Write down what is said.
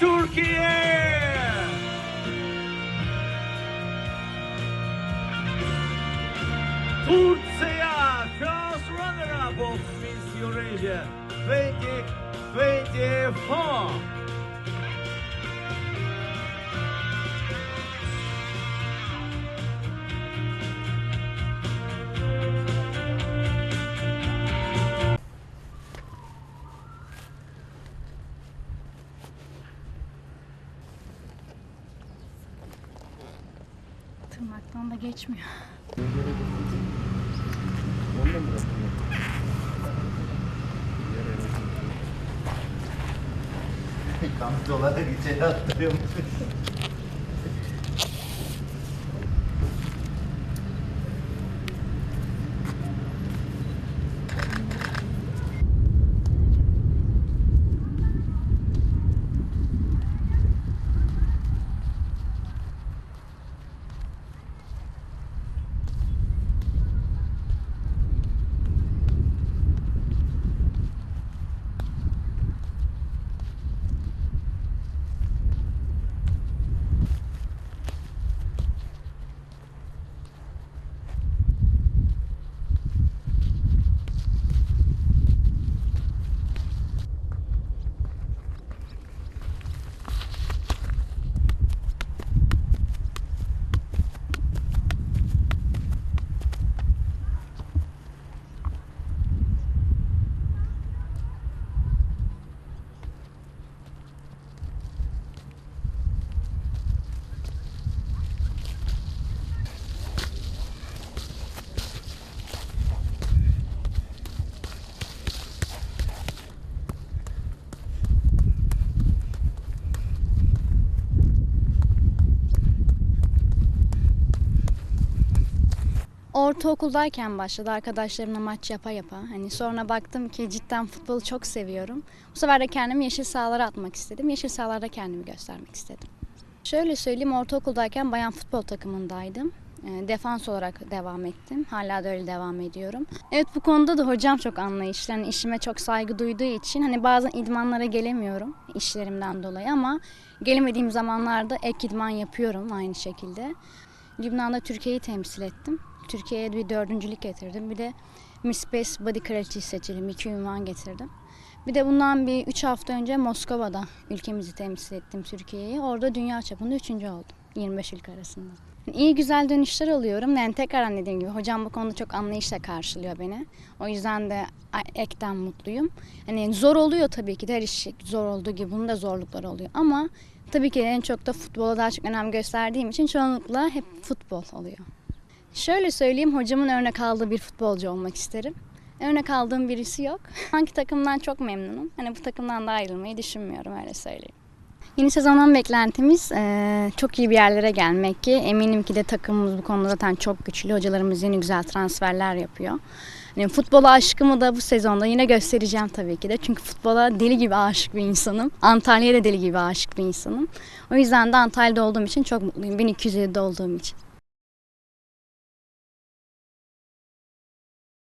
Türkiye! Turkiya first runner-up of Miss Eurasia 2024. Tırnaktan da geçmiyor. Kamp olarak içeri attırıyormuş. Ortaokuldayken başladı arkadaşlarımla maç yapa yapa. Hani sonra baktım ki cidden futbolu çok seviyorum. Bu sefer de kendimi yeşil sahalara atmak istedim. Yeşil sahalarda kendimi göstermek istedim. Şöyle söyleyeyim ortaokuldayken bayan futbol takımındaydım. Ee, Defans olarak devam ettim. Hala da öyle devam ediyorum. Evet bu konuda da hocam çok anlayışlı. Hani işime çok saygı duyduğu için hani bazen idmanlara gelemiyorum işlerimden dolayı ama gelemediğim zamanlarda ek idman yapıyorum aynı şekilde. Lübnan'da Türkiye'yi temsil ettim. Türkiye'ye bir dördüncülük getirdim. Bir de Miss Best Body Kraliçesi seçildim. İki ünvan getirdim. Bir de bundan bir üç hafta önce Moskova'da ülkemizi temsil ettim Türkiye'yi. Orada dünya çapında üçüncü oldum. 25 ülke arasında. İyi güzel dönüşler alıyorum. Yani tekrar dediğim gibi hocam bu konuda çok anlayışla karşılıyor beni. O yüzden de ekten mutluyum. Hani zor oluyor tabii ki de her iş zor olduğu gibi bunun da zorlukları oluyor. Ama tabii ki en çok da futbola daha çok önem gösterdiğim için çoğunlukla hep futbol oluyor. Şöyle söyleyeyim hocamın örnek aldığı bir futbolcu olmak isterim. Örnek aldığım birisi yok. Hangi takımdan çok memnunum. Hani bu takımdan da ayrılmayı düşünmüyorum öyle söyleyeyim. Yeni sezondan beklentimiz çok iyi bir yerlere gelmek ki eminim ki de takımımız bu konuda zaten çok güçlü. Hocalarımız yeni güzel transferler yapıyor. Hani futbola aşkımı da bu sezonda yine göstereceğim tabii ki de. Çünkü futbola deli gibi aşık bir insanım. Antalya'ya da deli gibi aşık bir insanım. O yüzden de Antalya'da olduğum için çok mutluyum. 1207'de olduğum için.